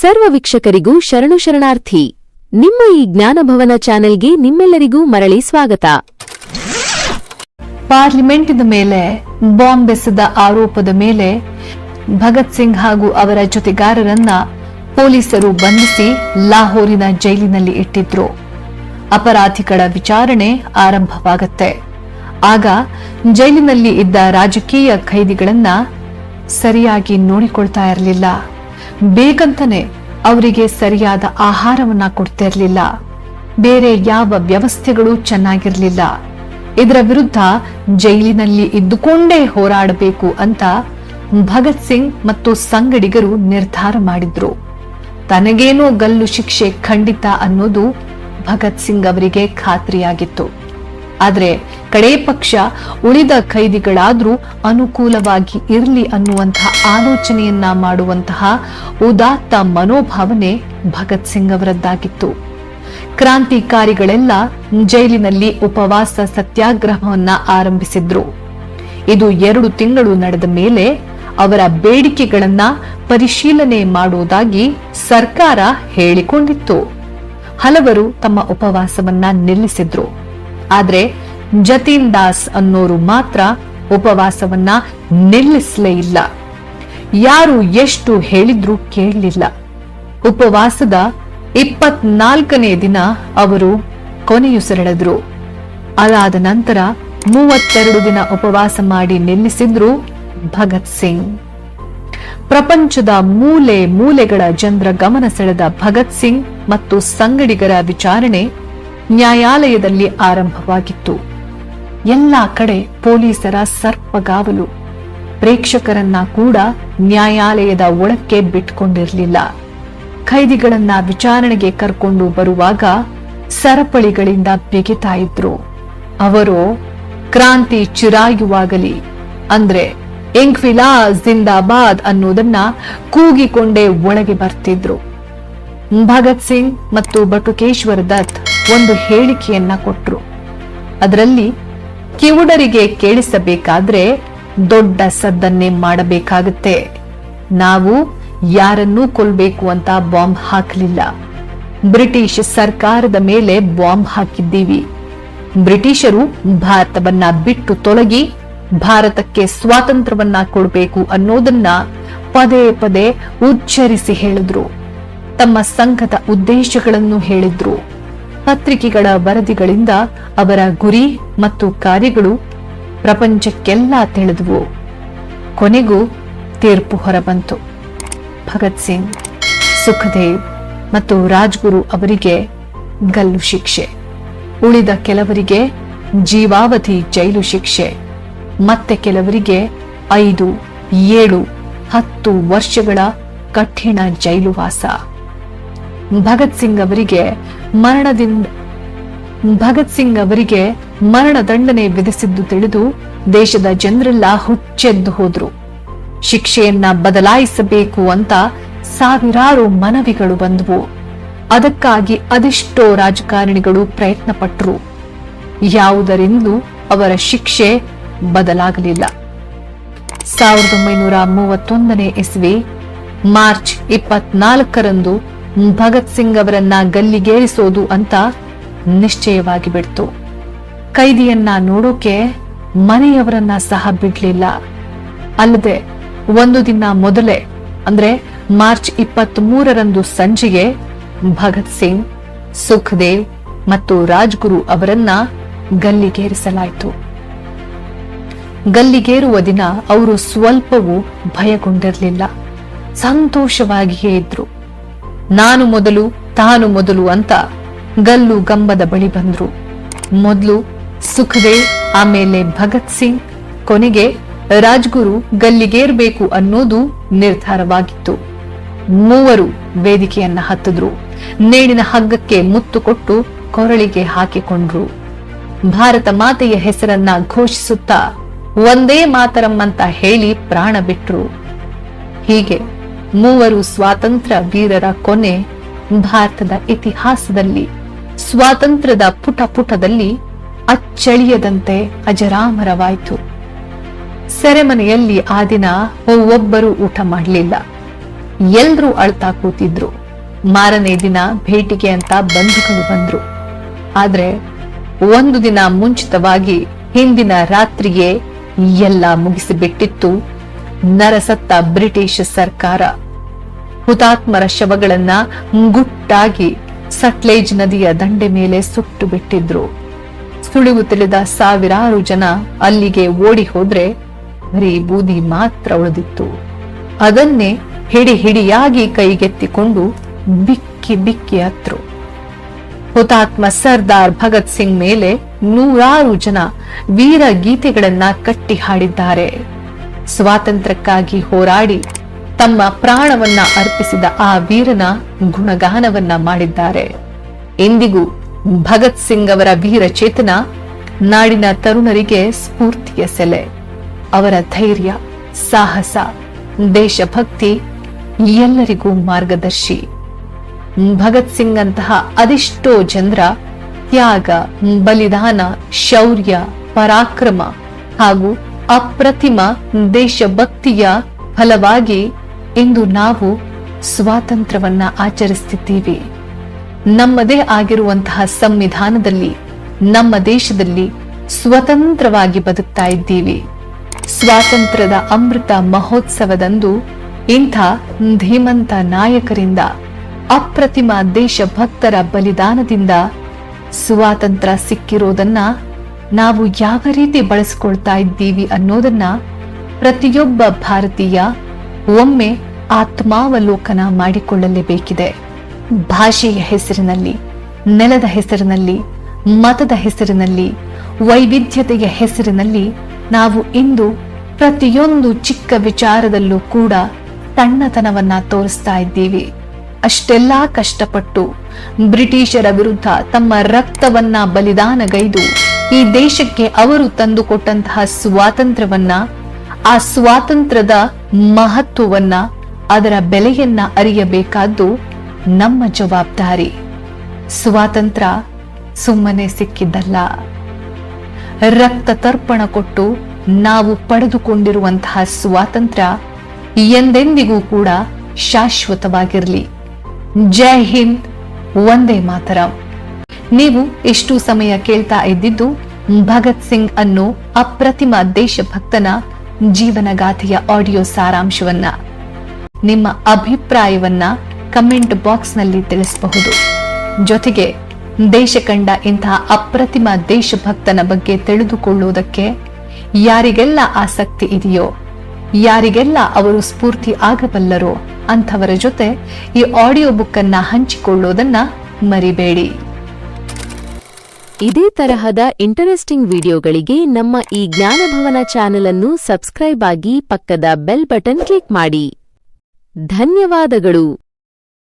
ಸರ್ವ ವೀಕ್ಷಕರಿಗೂ ಶರಣು ಶರಣಾರ್ಥಿ. ನಿಮ್ಮ ಈ ಜ್ಞಾನಭವನ ಚಾನೆಲ್ಗೆ ನಿಮ್ಮೆಲ್ಲರಿಗೂ ಮರಳಿ ಸ್ವಾಗತ. ಪಾರ್ಲಿಮೆಂಟಿನ ಮೇಲೆ ಬಾಂಬ್ ಆರೋಪದ ಮೇಲೆ ಭಗತ್ ಸಿಂಗ್ ಹಾಗೂ ಅವರ ಜೊತೆಗಾರರನ್ನ ಪೊಲೀಸರು ಬಂಧಿಸಿ ಲಾಹೋರಿನ ಜೈಲಿನಲ್ಲಿ ಇಟ್ಟಿದ್ರು. ಅಪರಾಧಿಗಳ ವಿಚಾರಣೆ ಆರಂಭವಾಗತ್ತೆ. ಆಗ ಜೈಲಿನಲ್ಲಿ ಇದ್ದ ರಾಜಕೀಯ ಖೈದಿಗಳನ್ನ ಸರಿಯಾಗಿ ನೋಡಿಕೊಳ್ತಾ ಇರಲಿಲ್ಲ. ಬೇಕಂತನೇ ಅವರಿಗೆ ಸರಿಯಾದ ಆಹಾರವನ್ನ ಕೊಡ್ತಿರ್ಲಿಲ್ಲ. ಬೇರೆ ಯಾವ ವ್ಯವಸ್ಥೆಗಳು ಚೆನ್ನಾಗಿರ್ಲಿಲ್ಲ. ಇದರ ವಿರುದ್ಧ ಜೈಲಿನಲ್ಲಿ ಇದ್ದುಕೊಂಡೇ ಹೋರಾಡಬೇಕು ಅಂತ ಭಗತ್ ಸಿಂಗ್ ಮತ್ತು ಸಂಗಡಿಗರು ನಿರ್ಧಾರ ಮಾಡಿದ್ರು. ತನಗೇನೋ ಗಲ್ಲು ಶಿಕ್ಷೆ ಖಂಡಿತ ಅನ್ನೋದು ಭಗತ್ ಸಿಂಗ್ ಅವರಿಗೆ ಖಾತ್ರಿಯಾಗಿತ್ತು. ಆದ್ರೆ ಕಡೇ ಪಕ್ಷ ಉಳಿದ ಖೈದಿಗಳಾದ್ರೂ ಅನುಕೂಲವಾಗಿ ಇರಲಿ ಅನ್ನುವಂತಹ ಆಲೋಚನೆಯನ್ನ ಮಾಡುವಂತಹ ಉದಾತ್ತ ಮನೋಭಾವನೆ ಭಗತ್ ಸಿಂಗ್ ಅವರದ್ದಾಗಿತ್ತು. ಕ್ರಾಂತಿಕಾರಿಗಳೆಲ್ಲ ಜೈಲಿನಲ್ಲಿ ಉಪವಾಸ ಸತ್ಯಾಗ್ರಹವನ್ನ ಆರಂಭಿಸಿದ್ರು. ಇದು ಎರಡು ತಿಂಗಳು ನಡೆದ ಮೇಲೆ ಅವರ ಬೇಡಿಕೆಗಳನ್ನ ಪರಿಶೀಲನೆ ಮಾಡುವುದಾಗಿ ಸರ್ಕಾರ ಹೇಳಿಕೊಂಡಿತ್ತು. ಹಲವರು ತಮ್ಮ ಉಪವಾಸವನ್ನ ನಿಲ್ಲಿಸಿದ್ರು. ಆದ್ರೆ ಜತೀನ್ ದಾಸ್ ಅನ್ನೋರು ಮಾತ್ರ ಉಪವಾಸವನ್ನ ನಿಲ್ಲಿಸಲೇ ಇಲ್ಲ ಯಾರು ಎಷ್ಟು ಹೇಳಿದ್ರೂ ಕೇಳಲಿಲ್ಲ. ಉಪವಾಸದ ಇಪ್ಪತ್ನಾಲ್ಕನೇ ದಿನ ಅವರು ಕೊನೆಯುಸಿರೆಳೆದ್ರು ಅದಾದ ನಂತರ ಮೂವತ್ತೆರಡು ದಿನ ಉಪವಾಸ ಮಾಡಿ ನಿಲ್ಲಿಸಿದ್ರು ಭಗತ್ ಸಿಂಗ್. ಪ್ರಪಂಚದ ಮೂಲೆ ಮೂಲೆಗಳ ಜನರ ಗಮನ ಸೆಳೆದ ಭಗತ್ ಸಿಂಗ್ ಮತ್ತು ಸಂಗಡಿಗರ ವಿಚಾರಣೆ ನ್ಯಾಯಾಲಯದಲ್ಲಿ ಆರಂಭವಾಗಿತ್ತು. ಎಲ್ಲಾ ಕಡೆ ಪೊಲೀಸರ ಸರ್ಪಗಾವಲು. ಪ್ರೇಕ್ಷಕರನ್ನ ಕೂಡ ನ್ಯಾಯಾಲಯದ ಒಳಕ್ಕೆ ಬಿಟ್ಕೊಂಡಿರಲಿಲ್ಲ. ಖೈದಿಗಳನ್ನ ವಿಚಾರಣೆಗೆ ಕರ್ಕೊಂಡು ಬರುವಾಗ ಸರಪಳಿಗಳಿಂದ ಬಿಗಿತಾ ಇದ್ರು. ಅವರು ಕ್ರಾಂತಿ ಚಿರಾಯುವಾಗಲಿ, ಅಂದ್ರೆ ಎಂಕ್ವಿಲಾ ಜಿಂದಾಬಾದ್ ಅನ್ನೋದನ್ನ ಕೂಗಿಕೊಂಡೇ ಒಳಗೆ ಬರ್ತಿದ್ರು. ಭಗತ್ ಸಿಂಗ್ ಮತ್ತು ಬಟುಕೇಶ್ವರ್ ದತ್ ಒಂದು ಹೇಳಿಕೆಯನ್ನ ಕೊಟ್ರು. ಅದರಲ್ಲಿ ಕಿವುಡರಿಗೆ ಕೇಳಿಸಬೇಕಾದ್ರೆ ದೊಡ್ಡ ಸದ್ದನ್ನೇ ಮಾಡಬೇಕಾಗುತ್ತೆ. ನಾವು ಯಾರನ್ನೂ ಕೊಲ್ಬೇಕು ಅಂತ ಬಾಂಬ್ ಹಾಕಲಿಲ್ಲ. ಬ್ರಿಟಿಷ್ ಸರ್ಕಾರದ ಮೇಲೆ ಬಾಂಬ್ ಹಾಕಿದ್ದೀವಿ. ಬ್ರಿಟಿಷರು ಭಾರತವನ್ನ ಬಿಟ್ಟು ತೊಲಗಿ ಭಾರತಕ್ಕೆ ಸ್ವಾತಂತ್ರ್ಯವನ್ನ ಕೊಡಬೇಕು ಅನ್ನೋದನ್ನ ಪದೇ ಪದೇ ಉಚ್ಚರಿಸಿ ಹೇಳಿದ್ರು. ತಮ್ಮ ಸಂಘದ ಉದ್ದೇಶಗಳನ್ನು ಹೇಳಿದ್ರು. ಪತ್ರಿಕೆಗಳ ವರದಿಗಳಿಂದ ಅವರ ಗುರಿ ಮತ್ತು ಕಾರ್ಯಗಳು ಪ್ರಪಂಚಕ್ಕೆಲ್ಲ ತಿಳಿದುವು. ಕೊನೆಗೂ ತೀರ್ಪು ಹೊರಬಂತು. ಭಗತ್ ಸಿಂಗ್, ಸುಖದೇವ್ ಮತ್ತು ರಾಜ್ಗುರು ಅವರಿಗೆ ಗಲ್ಲು ಶಿಕ್ಷೆ. ಉಳಿದ ಕೆಲವರಿಗೆ ಜೀವಾವಧಿ ಜೈಲು ಶಿಕ್ಷೆ. ಮತ್ತೆ ಕೆಲವರಿಗೆ ಐದು, ಏಳು, ಹತ್ತು ವರ್ಷಗಳ ಕಠಿಣ ಜೈಲು ವಾಸ. ಭಗತ್ ಸಿಂಗ್ ಅವರಿಗೆ ಮರಣದಿಂದ, ಭಗತ್ ಸಿಂಗ್ ಅವರಿಗೆ ಮರಣದಂಡನೆ ವಿಧಿಸಿದ್ದು ತಿಳಿದು ದೇಶದ ಜನರೆಲ್ಲ ಹುಚ್ಚೆದ್ದು ಹೋದ್ರು. ಶಿಕ್ಷೆಯನ್ನ ಬದಲಾಯಿಸಬೇಕು ಅಂತ ಸಾವಿರಾರು ಮನವಿಗಳು ಬಂದವು. ಅದಕ್ಕಾಗಿ ಅದೆಷ್ಟೋ ರಾಜಕಾರಣಿಗಳು ಪ್ರಯತ್ನ ಪಟ್ಟರು ಯಾವುದರಿಂದಲೂ ಅವರ ಶಿಕ್ಷೆ ಬದಲಾಗಲಿಲ್ಲ. ಸಾವಿರದ ಒಂಬೈನೂರ ಮೂವತ್ತೊಂದನೇ ಇಸ್ವಿ ಮಾರ್ಚ್ ಇಪ್ಪತ್ನಾಲ್ಕರಂದು ಭಗತ್ ಸಿಂಗ್ ಅವರನ್ನ ಗಲ್ಲಿಗೇರಿಸೋದು ಅಂತ ನಿಶ್ಚಯವಾಗಿ ಬಿಡ್ತು. ಕೈದಿಯನ್ನ ನೋಡೋಕೆ ಮನೆಯವರನ್ನ ಸಹ ಬಿಡ್ಲಿಲ್ಲ. ಅಲ್ಲದೆ ಒಂದು ದಿನ ಮೊದಲೇ, ಅಂದ್ರೆ ಮಾರ್ಚ್ ಇಪ್ಪತ್ತ್ ಮೂರರಂದು ಸಂಜೆಗೆ ಭಗತ್ ಸಿಂಗ್, ಸುಖದೇವ್ ಮತ್ತು ರಾಜ್ಗುರು ಅವರನ್ನ ಗಲ್ಲಿಗೇರಿಸಲಾಯಿತು. ಗಲ್ಲಿಗೇರುವ ದಿನ ಅವರು ಸ್ವಲ್ಪವೂ ಭಯಗೊಂಡಿರಲಿಲ್ಲ. ಸಂತೋಷವಾಗಿಯೇ ಇದ್ರು. ನಾನು ಮೊದಲು, ತಾನು ಮೊದಲು ಅಂತ ಗಲ್ಲು ಗಂಬದ ಬಳಿ ಬಂದ್ರು. ಮೊದಲು ಸುಖದೇವ್ ಆಮೇಲೆ ಭಗತ್ ಸಿಂಗ್, ಕೊನೆಗೆ ರಾಜ್ಗುರು ಗಲ್ಲಿಗೇರ್ಬೇಕು ಅನ್ನೋದು ನಿರ್ಧಾರವಾಗಿತ್ತು. ಮೂವರು ವೇದಿಕೆಯನ್ನ ಹತ್ತಿದ್ರು. ನೇಣಿನ ಹಗ್ಗಕ್ಕೆ ಮುತ್ತು ಕೊಟ್ಟು ಕೊರಳಿಗೆ ಹಾಕಿಕೊಂಡ್ರು. ಭಾರತ ಮಾತೆಯ ಹೆಸರನ್ನ ಘೋಷಿಸುತ್ತಾ, ಒಂದೇ ಮಾತರಂ ಅಂತ ಹೇಳಿ ಪ್ರಾಣ ಬಿಟ್ರು. ಹೀಗೆ ಮೂವರು ಸ್ವಾತಂತ್ರ್ಯ ವೀರರ ಕೊನೆ ಭಾರತದ ಇತಿಹಾಸದಲ್ಲಿ, ಸ್ವಾತಂತ್ರ್ಯದ ಪುಟ ಪುಟದಲ್ಲಿ ಅಚ್ಚಳಿಯದಂತೆ ಅಜರಾಮರವಾಯಿತು. ಸೆರೆಮನೆಯಲ್ಲಿ ಆ ದಿನ ಒಬ್ಬರು ಊಟ ಮಾಡಲಿಲ್ಲ. ಎಲ್ರೂ ಅಳ್ತಾ ಕೂತಿದ್ರು. ಮಾರನೇ ದಿನ ಭೇಟಿಗೆ ಅಂತ ಬಂಧುಗಳು ಬಂದ್ರು. ಆದ್ರೆ ಒಂದು ದಿನ ಮುಂಚಿತವಾಗಿ ಹಿಂದಿನ ರಾತ್ರಿಯೇ ಎಲ್ಲ ಮುಗಿಸಿಬಿಟ್ಟಿತ್ತು. ನರಸತ್ತ ಬ್ರಿಟಿಷ್ ಸರ್ಕಾರ. ಹುತಾತ್ಮರ ಶವಗಳನ್ನ ಗುಟ್ಟಾಗಿ ಸಟ್ಲೇಜ್ ನದಿಯ ದಂಡೆ ಮೇಲೆ ಸುಟ್ಟು ಬಿಟ್ಟಿದ್ರು. ಸುಳಿವು ತಿಳಿದ ಸಾವಿರಾರು ಜನ ಅಲ್ಲಿಗೆ ಓಡಿ ಹೋದ್ರೆ ಬರೀ ಬೂದಿ ಮಾತ್ರ ಉಳಿದಿತ್ತು. ಅದನ್ನೇ ಹಿಡಿ ಹಿಡಿಯಾಗಿ ಕೈಗೆತ್ತಿಕೊಂಡು ಬಿಕ್ಕಿ ಬಿಕ್ಕಿ ಹತ್ರು. ಹುತಾತ್ಮ ಸರ್ದಾರ್ ಭಗತ್ ಸಿಂಗ್ ಮೇಲೆ ನೂರಾರು ಜನ ವೀರ ಗೀತೆಗಳನ್ನ ಕಟ್ಟಿ ಹಾಡಿದ್ದಾರೆ. ಸ್ವಾತಂತ್ರ್ಯಕ್ಕಾಗಿ ಹೋರಾಡಿ ತಮ್ಮ ಪ್ರಾಣವನ್ನ ಅರ್ಪಿಸಿದ ಆ ವೀರನ ಗುಣಗಾನವನ್ನ ಮಾಡಿದ್ದಾರೆ. ಎಂದಿಗೂ ಭಗತ್ ಸಿಂಗ್ ಅವರ ವೀರ ಚೇತನ ನಾಡಿನ ತರುಣರಿಗೆ ಸ್ಫೂರ್ತಿಯ ಸೆಲೆ. ಅವರ ಧೈರ್ಯ, ಸಾಹಸ, ದೇಶಭಕ್ತಿ ಎಲ್ಲರಿಗೂ ಮಾರ್ಗದರ್ಶಿ. ಭಗತ್ ಸಿಂಗ್ ಅಂತಹ ಅದೆಷ್ಟೋ ಜನರ ತ್ಯಾಗ, ಬಲಿದಾನ, ಶೌರ್ಯ, ಪರಾಕ್ರಮ ಹಾಗೂ ಅಪ್ರತಿಮ ದೇಶಭಕ್ತಿಯ ಫಲವಾಗಿ ಇಂದು ನಾವು ಸ್ವಾತಂತ್ರ್ಯವನ್ನ ಆಚರಿಸುತ್ತಿದ್ದೀವಿ ನಮ್ಮದೇ ಆಗಿರುವಂತಹ ಸಂವಿಧಾನದಲ್ಲಿ, ನಮ್ಮ ದೇಶದಲ್ಲಿ ಸ್ವತಂತ್ರವಾಗಿ ಬದುಕ್ತಾ ಇದ್ದೀವಿ. ಸ್ವಾತಂತ್ರ್ಯದ ಅಮೃತ ಮಹೋತ್ಸವದಂದು ಇಂಥ ಧೀಮಂತ ನಾಯಕರಿಂದ, ಅಪ್ರತಿಮ ದೇಶಭಕ್ತರ ಬಲಿದಾನದಿಂದ ಸ್ವಾತಂತ್ರ್ಯ ಸಿಕ್ಕಿರೋದನ್ನ ನಾವು ಯಾವ ರೀತಿ ಬಳಸ್ಕೊಳ್ತಾ ಇದ್ದೀವಿ ಅನ್ನೋದನ್ನ ಪ್ರತಿಯೊಬ್ಬ ಭಾರತೀಯ ಒಮ್ಮೆ ಆತ್ಮಾವಲೋಕನ ಮಾಡಿಕೊಳ್ಳಲೇಬೇಕಿದೆ. ಭಾಷೆಯ ಹೆಸರಿನಲ್ಲಿ, ನೆಲದ ಹೆಸರಿನಲ್ಲಿ, ಮತದ ಹೆಸರಿನಲ್ಲಿ, ವೈವಿಧ್ಯತೆಯ ಹೆಸರಿನಲ್ಲಿ ನಾವು ಇಂದು ಪ್ರತಿಯೊಂದು ಚಿಕ್ಕ ವಿಚಾರದಲ್ಲೂ ಕೂಡ ತಣ್ಣತನವನ್ನ ತೋರಿಸ್ತಾ ಇದ್ದೀವಿ. ಅಷ್ಟೆಲ್ಲಾ ಕಷ್ಟಪಟ್ಟು ಬ್ರಿಟಿಷರ ವಿರುದ್ಧ ತಮ್ಮ ರಕ್ತವನ್ನ ಬಲಿದಾನಗೈದು ಈ ದೇಶಕ್ಕೆ ಅವರು ತಂದುಕೊಟ್ಟಂತಹ ಸ್ವಾತಂತ್ರ್ಯವನ್ನ, ಆ ಸ್ವಾತಂತ್ರ್ಯದ ಮಹತ್ವವನ್ನ, ಅದರ ಬೆಲೆಯನ್ನ ಅರಿಯಬೇಕಾದ್ದು ನಮ್ಮ ಜವಾಬ್ದಾರಿ. ಸ್ವಾತಂತ್ರ್ಯ ಸುಮ್ಮನೆ ಸಿಕ್ಕಿದ್ದಲ್ಲ. ರಕ್ತ ತರ್ಪಣ ಕೊಟ್ಟು ನಾವು ಪಡೆದುಕೊಂಡಿರುವಂತಹ ಸ್ವಾತಂತ್ರ್ಯ ಎಂದೆಂದಿಗೂ ಕೂಡ ಶಾಶ್ವತವಾಗಿರಲಿ. ಜೈ ಹಿಂದ್ ಒಂದೇ ಮಾತರಂ. ನೀವು ಎಷ್ಟು ಸಮಯ ಕೇಳ್ತಾ ಇದ್ದಿದ್ದು ಭಗತ್ ಸಿಂಗ್ ಅನ್ನೋ ಅಪ್ರತಿಮ ದೇಶಭಕ್ತನ ಜೀವನಗಾಥೆಯ ಆಡಿಯೋ ಸಾರಾಂಶವನ್ನ. ನಿಮ್ಮ ಅಭಿಪ್ರಾಯವನ್ನ ಕಮೆಂಟ್ ಬಾಕ್ಸ್ನಲ್ಲಿ ತಿಳಿಸಬಹುದು. ಜೊತೆಗೆ ದೇಶ ಕಂಡ ಇಂತಹ ಅಪ್ರತಿಮ ದೇಶಭಕ್ತನ ಬಗ್ಗೆ ತಿಳಿದುಕೊಳ್ಳುವುದಕ್ಕೆ ಯಾರಿಗೆಲ್ಲ ಆಸಕ್ತಿ ಇದೆಯೋ, ಯಾರಿಗೆಲ್ಲ ಅವರು ಸ್ಫೂರ್ತಿ ಆಗಬಲ್ಲರೋ ಅಂಥವರ ಜೊತೆ ಈ ಆಡಿಯೋ ಬುಕ್ ಅನ್ನ ಹಂಚಿಕೊಳ್ಳೋದನ್ನ ಮರಿಬೇಡಿ. ಇದೇ ತರಹದ ಇಂಟರೆಸ್ಟಿಂಗ್ ವಿಡಿಯೋಗಳಿಗೆ ನಮ್ಮ ಈ ಜ್ಞಾನಭವನ ಚಾನೆಲ್ ಅನ್ನು ಸಬ್ಸ್ಕ್ರೈಬ್ ಆಗಿ ಪಕ್ಕದ ಬೆಲ್ ಬಟನ್ ಕ್ಲಿಕ್ ಮಾಡಿ. ಧನ್ಯವಾದಗಳು.